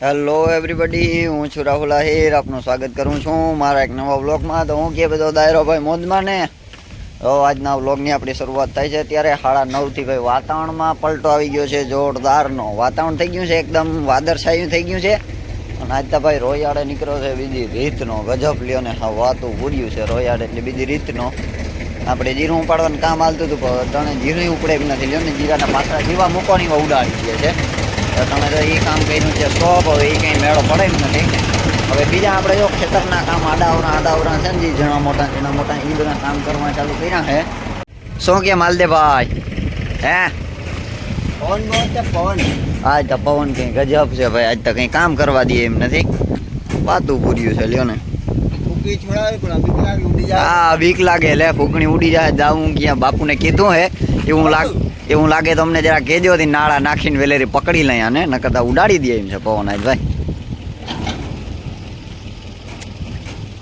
Hello everybody હું છું રાહુલ આહિર. આપનું સ્વાગત કરું છું મારા એક નવા બ્લોગમાં તો હું કે બધો દાયરો ભાઈ મોજમાં ને તો આજના વ્લોગની આપણી શરૂઆત થાય છે. ત્યારે સાડા નવથી ભાઈ વાતાવરણમાં પલટો આવી ગયો છે. જોરદારનો વાતાવરણ થઈ ગયું છે. એકદમ વાદળછાયું થઈ ગયું છે. અને આજ તો ભાઈ રોયાડે નીકળ્યો છે બીજી રીતનો. ગજબ લ્યો ને હા વાતું ઉડ્યું છે રોયાડ એટલે બીજી રીતનો. આપણે જીરું ઉપાડવાનું કામ હાલતું હતું, પણ ત્રણે જીરું ઉપડે એમ નથી લ્યો ને. જીરાના પાછળ જીવા મૂકવાની ઉડાડી દે છે. તો તમે તો એ કામ કર્યું છે સ્ટોપ હવે એ કંઈ મેળો પડે એમ નથી. હવે બીજા આપણે જો ખેતરના કામ આડાવરા આડાવરા છે ને જે ઘણા મોટા ઘણા મોટા એ બધા કામ કરવા ચાલુ કર્યા છે. શું કે માલદેભાઈ હે? પવન પવન આજ તો પવન કંઈ ગજબ છે ભાઈ આજ તો કંઈ કામ કરવા દે એમ નથી. વાતું પૂર્યું છે લ્યો ને. આ બીક લાગે લે ફૂકણી ઉડી જાય જાવું ક્યાં? બાપુને કીધું હે એવું લાગ એવું લાગે તો અમને જરા કહેજો હતી નાળા નાખીને વેલેરી પકડી લઈ આને ન કરતા ઉડાડી દે એમ છે પવન આજ ભાઈ.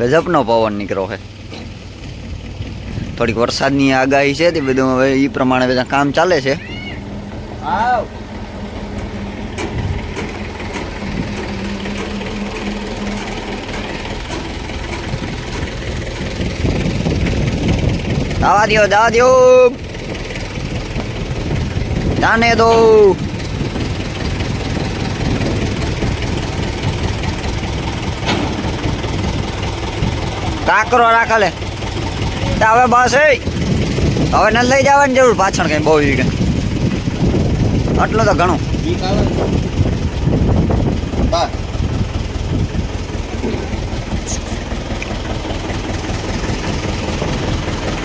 ગજબનો પવન નીકળ્યો છે. થોડીક વરસાદની આગાહી છે તે બધું હવે એ પ્રમાણે બધા કામ ચાલે છે. આવ. દાવા દ્યો દાવા દ્યો. જાને દો કાકરો રાખા લે. હવે બસ એ. હવે ન લઈ જવાની જરૂર પાછળ કઈ બહુ કઈ આટલું તો ઘણું.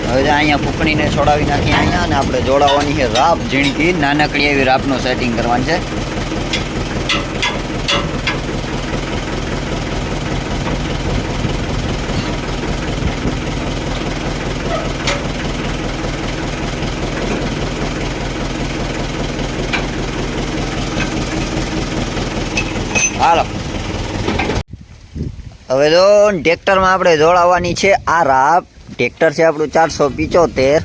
હવે અહીંયા ફૂકણીને છોડાવી નાખી અહીંયા અને આપણે જોડાવાની છે રાપ ઝીણકી. નાનકડી એવી રાપનું સેટિંગ કરવાનું છે. હવે તો ટ્રેક્ટરમાં આપણે જોડાવાની છે આ રાપ. ટ્રેક્ટર છે આપણું ચારસો પિચોતેર.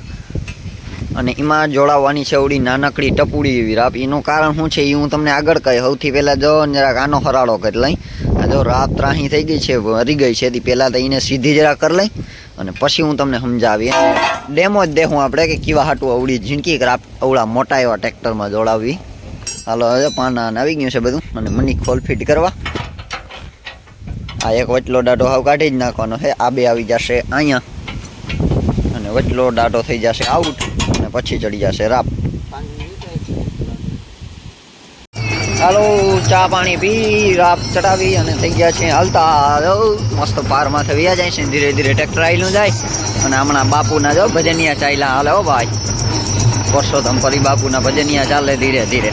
અને એમાં જોડાવવાની છે ઓડી નાનકડી ટપુડી એવી રાપ. એનું કારણ શું છે એ હું તમને આગળ કહી. સૌથી પહેલાં જો જરાક આનો હરાળો કરી લઈ. આ જો રાપ ત્રાહી થઈ ગઈ છે હરી ગઈ છે તે પહેલાં તો એને સીધી જરા કરી લઈ. અને પછી હું તમને સમજાવી ડેમો જ દેખું આપણે કે કેવા હાટું અવળી ઝીણકી રાપ અવળા મોટા એવા ટ્રેક્ટરમાં જોડાવવી. હાલો, હવે પાના આવી ગયું છે બધું. અને મની ખોલ ફિટ કરવા. આ એક વચલો ડાટો હાવ કાઢી જ નાખવાનો છે. આ બે આવી જશે અહીંયા. વચલો ડાટો થઈ જશે આઉટ અને પછી ચડી જશે રાપ ચાલો ચા પાણી પી રાપ ચડાવી અને થઈ ગયા છે હાલતા મસ્ત પારમાં થઈ જાય છે. ધીરે ધીરે ટ્રેક્ટર આવેલું જાય અને હમણાં બાપુના જો ભજનિયા ચાલ્યા હાલે હો ભાઈ. પરસોત્તમ પરી બાપુના ભજનિયા ચાલે ધીરે ધીરે.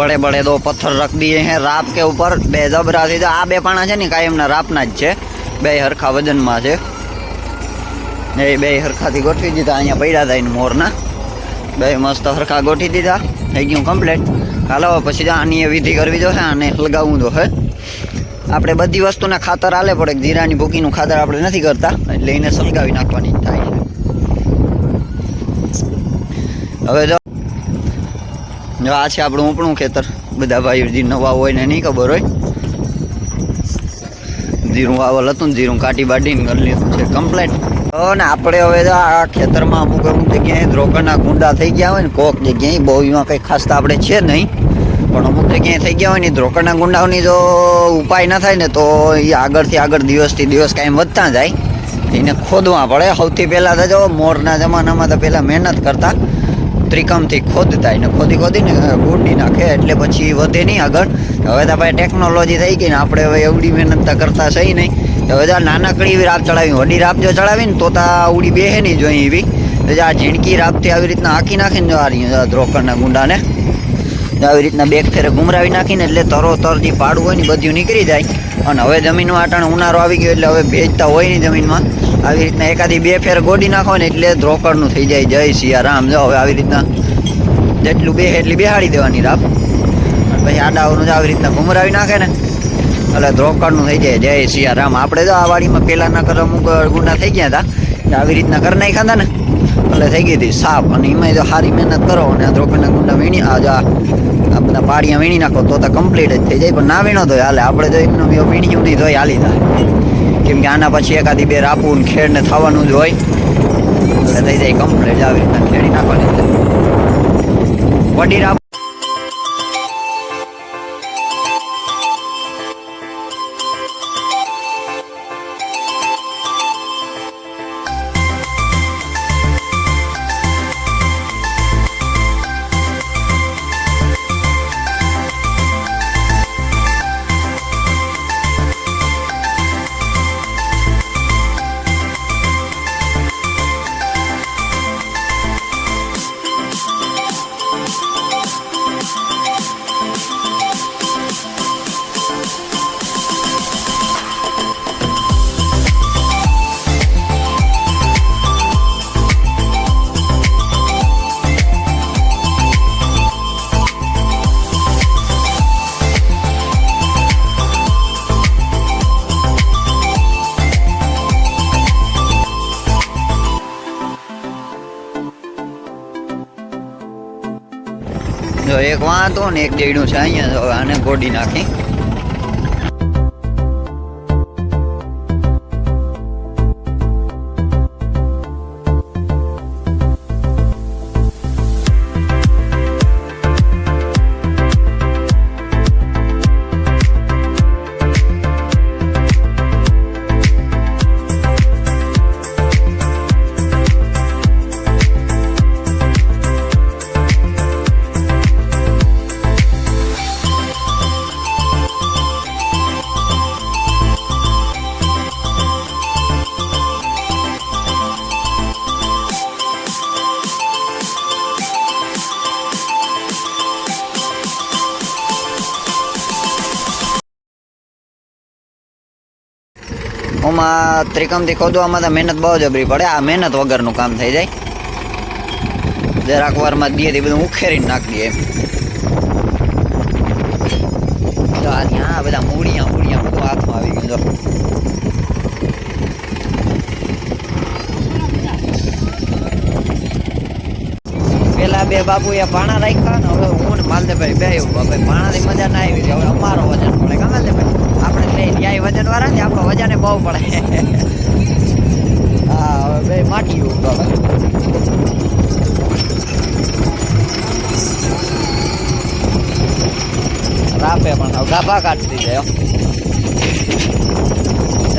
बड़े बड़े दो पत्थर रख दिए हैं राप के ऊपर બે જબરા છે આ બે પાણા છે ને કાયમના રાપના જ છે બે હરખા વજનમાં છે એ બે હરખાથી ગોઠવી દીધા અહીંયા પડ્યા હતા એને મોરના બે મસ્ત હરખા ગોઠવી દીધા થઈ ગયું કમ્પ્લીટ હાલો હવે પછી તો આની એ વિધિ કરવી જોઈએ અને લગાવવું તો હે આપણે બધી વસ્તુના ખાતર આલે પડે જીરાની ભૂકીનું ખાતર આપણે નથી કરતા એટલે એને સળગાવી નાખવાની થાય છે હવે જો આ છે આપણું ઉપણું ખેતર. બધા ભાઈઓ જે નવા હોય ને નહીં ખબર હોય. જીરું વાવલ હતું ને જીરું કાઢી બાઢીને કરી લીધું છે કમ્પ્લેટ ને આપણે હવે આ ખેતરમાં અમુક અમુક જગ્યાએ દ્રોકરના ગુંડા થઈ ગયા હોય ને, કોક જગ્યાએ બહુ એમાં કંઈ ખાસ તો આપણે છે નહીં. પણ અમુક જગ્યાએ થઈ ગયા હોય ને દ્રોકરના ગુંડાઓની જો ઉપાય ના થાય ને, તો એ આગળથી આગળ દિવસથી દિવસ કાંઈ વધતા જાય. એને ખોદવા પડે. સૌથી પહેલાં તો જો મોરના જમાનામાં તો પહેલાં મહેનત કરતા. ત્રિકમથી ખોદતા એને ખોદી ખોદીને ગુંડી નાખે એટલે પછી વધે નહીં આગળ. હવે તો ભાઈ ટેકનોલોજી થઈ ગઈ ને, આપણે હવે એવડી મહેનત કરતા સહી નહીં. હવે તો નાનકડી એવી રાપ ચડાવી, વડી રાપ જો ચડાવી ને, તો તો આ બેહે નહીં જોઈએ એવી. આ ઝીણકી રાપથી આવી રીતના હાંકી નાખીને જો આ રહી દ્રોકરના ગુંડાને. આવી રીતના બેક ફેરે ગુમરાવી નાખીને એટલે તરો તર જે પાડું હોય ને બધું નીકળી જાય. અને હવે જમીનમાં આટણ ઉનાળો આવી ગયો એટલે હવે ભેજતા હોય નહીં જમીનમાં. આવી રીતના એકાદી બે ફેર ગોડી નાખો ને એટલે ધ્રોકડનું થઈ જાય. જય સિયારામ જો હવે આવી રીતના જેટલું બે એટલી બેહાડી દેવાની રાપ પછી આડાઓનું આવી રીતના ઘુમરાવી નાખે ને. એટલે ધ્રોકડનું થઈ જાય. જય સિયારામ આપણે જો આ વાડીમાં પહેલાંના કર અમુક ગુના થઈ ગયા હતા. આવી રીતના કરી નાખ્યા હતા ને. એટલે થઈ ગઈ હતી સાફ અને એમાં જો સારી મહેનત કરો અને આ દ્રોકડના ગુંડા વીણી આ બધા પાડિયા વીણી નાખો તો કમ્પ્લીટ જ થઈ જાય. પણ ના વીણો તો હાલે, આપણે તો એમનું બી વીણ્યું નહીં તોય હાલી જાય. કેમ કે આના પછી એકાદી બે રાપવું ને ખેડ ને થવાનું જ હોય. એટલે થઈ જાય કમ્પ્લીટ આવી રીતના ખેડી નાખવાની. વડી રાપ એક વાંતો ને એક દેડું છે અહીંયા અને ગોડી નાખી. ઓમાં ત્રિકમથી ખોદવામાં તો મહેનત બહુ જબરી પડે. આ મહેનત વગરનું કામ થઈ જાય. જરાક વારમાં દીએ તે બધું ઉખેરીને નાખી દઈએ ત્યાં બધા મૂળિયા મૂળિયા બધું હાથમાં આવી ગયું પેલા બે બાપુએ પાણા રાખ્યા ને હવે હું ભાઈ માલદેભાઈ બે ભાઈ પાણાની મજા ના આવી હવે અમારો વજન પડે. ભાઈ આપણે લઈ ન્યાય વજન વાળા ને આપણો વજને બહુ પડે. હા, હવે બે માટી ઉપર રાપે પણ હવે ગાભા કાઢતી હો.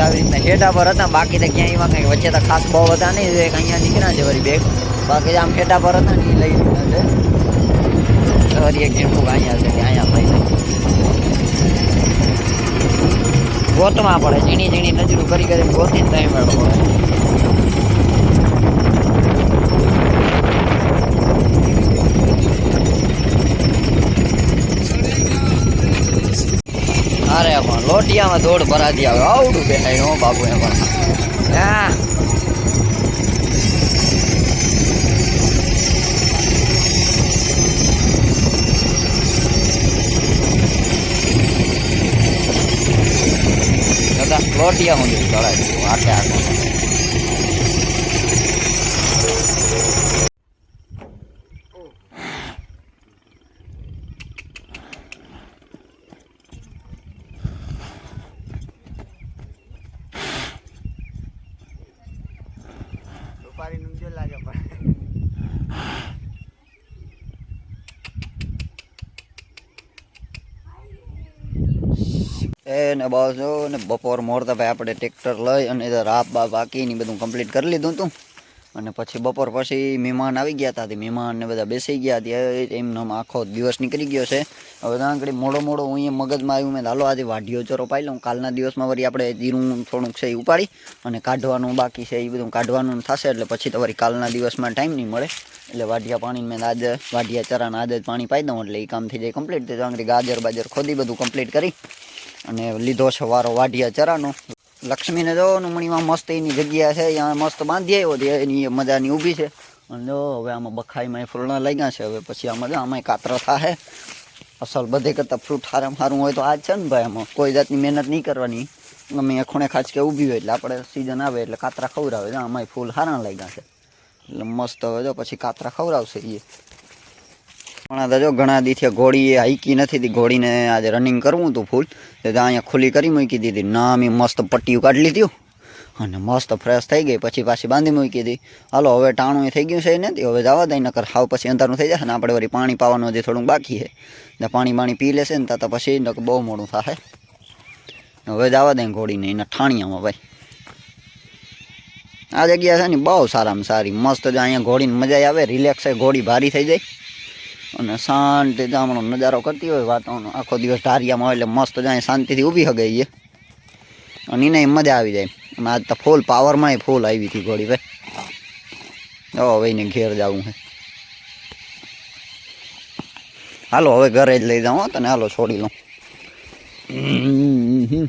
આવી હેઠા પર હતા, બાકી તો ક્યાંય એમાં કંઈ વચ્ચે તો ખાસ બહુ હતા નહીં, એક અહીંયા નીકળ્યા છે વળી બેગ. બાકી આમ હેઠા પર હતા ને એ લઈ લીધા છે. વળી એક ઝીણકું અહીંયા છે અહીંયા ભાઈ ગોતમાં પડે, ઝીણી ઝીણી નજરું કરી કરી ગોતીને ટાઈમ મેળવો પડે. અરે પણ લોટિયામાં દોડ ભરાતી આવે. આવડું બેહાય હો બાપુ એ પણ હા દાદા લોટિયા હું ચડાવી આખે આખો દુપારી નું જો લાગે પણ એ ને બસ ને બપોર મોરતા ભાઈ આપણે ટ્રેક્ટર લઈ અને રાપ બાપ બાકી ને બધું કમ્પ્લીટ કરી લીધું હતું. અને પછી બપોર પછી મહેમાન આવી ગયા હતા મહેમાન ને બધા બેસી ગયા ત્યાં એમનો આખો દિવસ નીકળી ગયો છે. હવે આગળ મોડો મોડો હું અહીંયા મગજમાં આવ્યું મેં હાલો, આજે વાઢીઓ ચરો પાઈ લઉં. કાલના દિવસમાં વળી આપણે જીરું થોડુંક છે એ ઉપાડી અને કાઢવાનું બાકી છે એ બધું કાઢવાનું થશે એટલે પછી તમારી કાલના દિવસમાં ટાઈમ નહીં મળે. એટલે વાઢિયા પાણી મેં આજે વાઢિયા ચરાને આજે પાણી પાઈ દઉં એટલે એ કામ થઈ જાય કમ્પ્લીટ તો જાય ગાજર બાજર ખોદી બધું કમ્પ્લીટ કરી અને લીધો છે વારો વાઢિયા ચરાનો. લક્ષ્મીને જો નુમણીમાં મસ્ત એની જગ્યા છે ત્યાં મસ્ત બાંધી આવ્યો એની મજાની ઊભી છે. અને જો હવે આમાં બખાઈમાં ફૂલણા લાગ્યા છે, હવે પછી આમાં જો આમાં કાતરા થાય અસલ બધે કરતાં ફ્રૂટ હારામાં સારું હોય તો આજ છે ને ભાઈ આમાં. કોઈ જાતની મહેનત નહીં કરવાની. અમે ખૂણે ખાચકે ઊભી હોય એટલે આપણે સિઝન આવે એટલે કાતરા ખવડાવે. છે આમાં ફૂલ હારા લાગ્યા છે. એટલે મસ્ત હવે જો પછી કાતરા ખવડાવશે એ આ જો ઘણા દીથી એ હાઈકી નથી હતી ઘોડીને આજે રનિંગ કરવું હતું ફૂલ તો અહીંયા ખુલ્લી કરી મૂકી દીધી. નામી મસ્ત પટ્ટીઓ કાઢી લીધી અને મસ્ત ફ્રેશ થઈ ગઈ, પછી પાછી બાંધી મૂકી હતી હાલો, હવે ટાણું થઈ ગયું છે નથી, હવે જવા દઈ નકર હાવ પછી અંધારું થઈ જશે ને આપણે વળી પાણી પાવાનું હજી થોડુંક બાકી છે. ને પાણી બાણી પી લેશે ને તો પછી નકર બહુ મોડું થાય હવે જવા દઈ ઘોડીને, એના ઠાણિયામાં ભાઈ. આ જગ્યા છે ને બહુ સારામાં સારી, મસ્ત જ અહીંયા ઘોડીને મજા આવે રિલેક્સ ઘોડી ભારી થઈ જાય. અને શાંતિ જામણો નજારો કરતી હોય વાતાવરણ. આખો દિવસ ઢારિયામાં હોય એટલે મસ્ત જાય શાંતિથી ઊભી હગે એ અને એને મજા આવી જાય. અને આજ તો ફૂલ પાવરમાં ફૂલ આવી હતી ઘોડી ભાઈ. ઓ ભાઈને ઘેર જવું છે. હાલો, હવે ઘરે જ લઈ જાઉં તને. હાલો, છોડી લઉં હમ.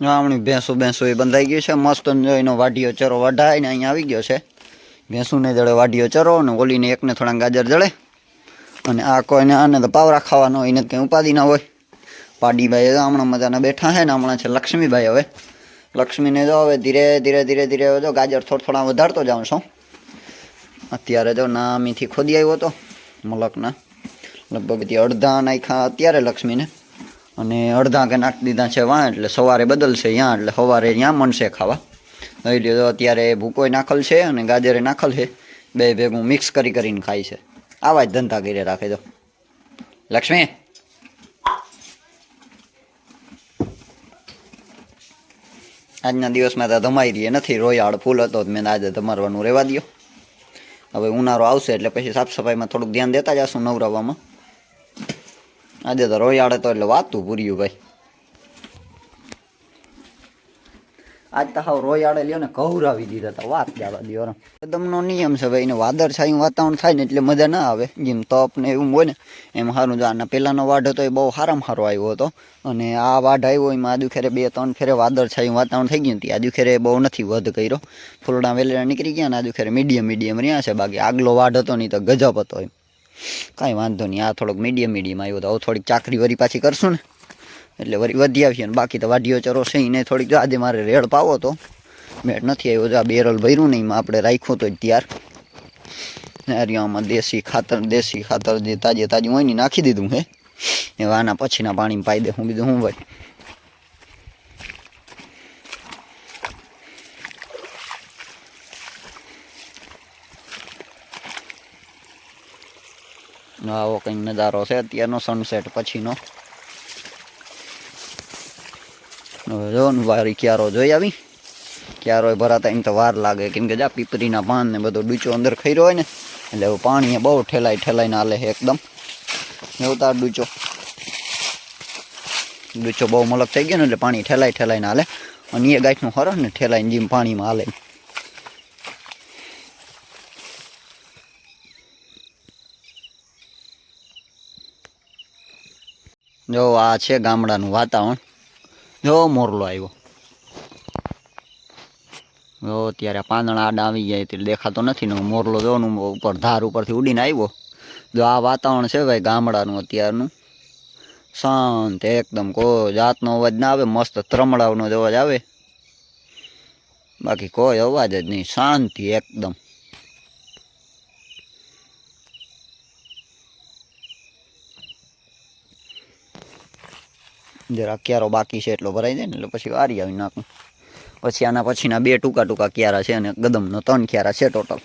હમણાં ભેંસો ભેંસો એ બંધાઈ ગયું છે. મસ્ત એનો વાઢીઓ ચરો વઢાઈને અહીંયા આવી ગયો છે. ભેંસુને જડે વાઢીઓ ચરો ને ઓલીને એકને થોડા ગાજર જડે અને આ કોઈને આને તો પાવરા ખાવાનો એને કંઈ ઉપાધિ ના હોય. પાડીભાઈ હમણાં મજાના બેઠા છે ને હમણાં છે લક્ષ્મીભાઈ હવે. લક્ષ્મીને જો હવે ધીરે ધીરે ધીરે ધીરે હવે જો ગાજર થોડા થોડા વધારતો જાઉં છું. અત્યારે જો નામીથી ખોદી આવ્યો હતો મલકના. લગભગ અડધા નાખ્યા અત્યારે લક્ષ્મીને. અને અડધા કે નાખી દીધા છે વાં એટલે સવારે બદલશે ત્યાં એટલે સવારે ત્યાં મનશે ખાવા. લઈ તો અત્યારે ભૂકોય નાખલ છે અને ગાજરે નાખલ છે. બે ભેગું મિક્સ કરી કરીને ખાય છે. આવા જ ધંધા કરી રાખે તો. લક્ષ્મી? આજના દિવસમાં તો ધમાઈ રહીએ નથી, રોયાળ ફૂલ હતો મેં આજે ધમારવાનું રહેવા દો હવે ઉનાળો આવશે એટલે પછી સાફ સફાઈમાં થોડુંક ધ્યાન દેતા જશું નવરાવામાં. આજે તો રોયાડે તો એટલે વાતું પૂર્યું ભાઈ. આજ તો હાવ રોયાળે લ્યો ને કવરાવી દીધા હતા વાત જવા દો કદમનો નિયમ છે ભાઈ, એને વાદળ છાયું, વાતાવરણ થાય ને એટલે મજા ના આવે. જેમ તપ ને એવું હોય ને, એમ સારું જો પહેલાંનો વાઢ હતો એ બહુ સારામાં સારો આવ્યો હતો. અને આ વાઢ આવ્યો એમાં આજુ ખેરે બે, ત્રણ ફેરે વાદળ છાયું, વાતાવરણ થઈ ગયું હતી આજુ ખેરે બહુ નથી વધ કર્યો. ફૂલડા વેલેડા નીકળી ગયા ને આજુ ખેરે મીડિયમ મીડિયમ રહ્યા છે. બાકી આગલો વાઢ હતો નહીં તો ગજબ હતો એમ. કાંઈ વાંધો નહીં. આ થોડોક મીડિયમ મીડિયમ આવ્યો તો હવે થોડીક ચાકરી વરી પાછી કરશું ને. એટલે વરી વધી આવીએ ને. બાકી તો વાઢીઓ ચરો છે એને થોડીક આજે મારે રેડ પાવો તો મેળ નથી આવ્યો. આ બેરલ ભર્યું નહીં આપણે રાખ્યું તો ત્યાર. આમાં દેશી ખાતર દેશી ખાતર જે તાજે તાજું હોય ને નાખી દીધું હે. એવા આના પછીના પાણી પાઈ દે. હું બીજું હું ભાઈ આવો કંઈક નજારો છે. અત્યારનો સનસેટ પછીનો. જો, વારી ક્યારો જોઈ આવી? ક્યારો ભરાતા એમ તો વાર લાગે. કેમ કે જા, પીપરીના પાન ને બધો ડૂચો અંદર ખર્યો હોય ને, એટલે પાણી બહુ ઠેલાઈ ઠેલાઈને હાલે છે એકદમ. એવું ડૂચો. ડૂચો બહુ મલક થઈ ગયો ને, એટલે પાણી ઠેલાઈ ઠેલાઈને હાલે. અને એ ગાંઠનું હરો ને ઠેલાઈને જેમ પાણીમાં હાલે જો, આ છે ગામડાનું વાતાવરણ. જો, મોરલો આવ્યો. જો ત્યારે પાંદડા આડા આવી જાય એટલે દેખાતો નથી ને મોરલો જોવાનું ઉપર ધાર ઉપરથી ઉડીને આવ્યો. જો, આ વાતાવરણ છે ભાઈ ગામડાનું અત્યારનું. શાંત, એકદમ કોઈ જાતનો અવાજ ના આવે, મસ્ત ત્રમડાવનો જ અવાજ આવે. બાકી કોઈ અવાજ જ નહીં, શાંતિ એકદમ. જરા ક્યારો બાકી છે એટલો ભરાઈ જાય ને, એટલે પછી વારી આવી નાખું. પછી આના પછીના બે ટૂંકા ટૂંકા ક્યારા છે અને ગદમનો ત્રણ ક્યારા છે ટોટલ